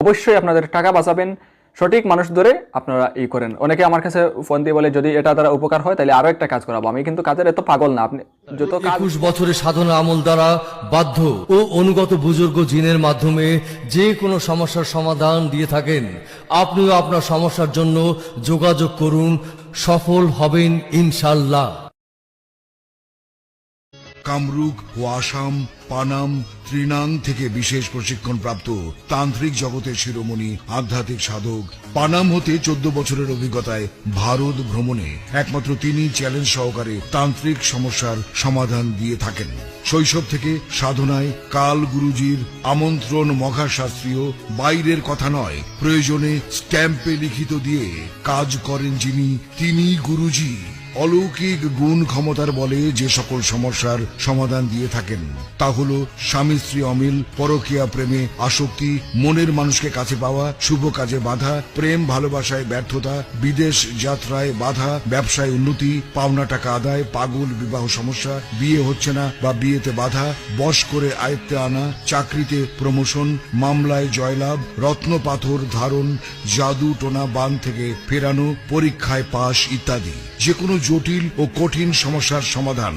অবশ্যই আপনাদের টাকা বাঁচাবেন। সঠিক মানুষ ধরে আপনারা ই করেন। অনেকে আমার কাছে ফোন দিয়ে বলে, যদি এটা দ্বারা উপকার হয়, তাহলে আরও একটা কাজ করাবো। আমি কিন্তু কাজের এত পাগল না। আপনি যত একুশ বছরের সাধনা আমল দ্বারা বাধ্য ও অনুগত বুজুর্গ জিনের মাধ্যমে যে কোনো সমস্যার সমাধান দিয়ে থাকেন। আপনিও আপনার সমস্যার জন্য যোগাযোগ করুন। সফল হবেন ইনশাল্লাহ। কামরুক ও আসাম পানাম, ত্রিনাং থেকে বিশেষ প্রশিক্ষণ প্রাপ্ত তান্ত্রিক জগতের শিরোমণি, আধ্যাত্মিক সাধক। পানাম হতে চোদ্দ বছরের অভিজ্ঞতায় ভারত ভ্রমণে একমাত্র তিনি চ্যালেঞ্জ সহকারে তান্ত্রিক সমস্যার সমাধান দিয়ে থাকেন। শৈশব থেকে সাধনায় কাল গুরুজির আমন্ত্রণ মহাশাস্ত্রীয় বাইরের কথা নয়, প্রয়োজনে স্ট্যাম্পে লিখিত দিয়ে কাজ করেন যিনি তিনি গুরুজি। অলৌকিক গুণ ক্ষমতার বলে যে সকল সমস্যার সমাধান দিয়ে থাকেন, তা হল স্বামী স্ত্রী অমিল, পরকীয়া প্রেমে আসক্তি, মনের মানুষকে কাছে পাওয়া, শুভ কাজে বাধা, প্রেম ভালোবাসায় ব্যর্থতা, বিদেশ যাত্রায় বাধা, ব্যবসায় উন্নতি, পাওনা টাকা আদায়, পাগল বিবাহ সমস্যা, বিয়ে হচ্ছে না বা বিয়েতে বাধা, বশ করে আয়ত্তে আনা, চাকরিতে প্রমোশন, মামলায় জয়লাভ, রত্ন পাথর ধারণ, জাদু টোনা বান থেকে ফেরানো, পরীক্ষায় পাশ ইত্যাদি। যে কোনো জটিল ও কঠিন সমস্যার সমাধান।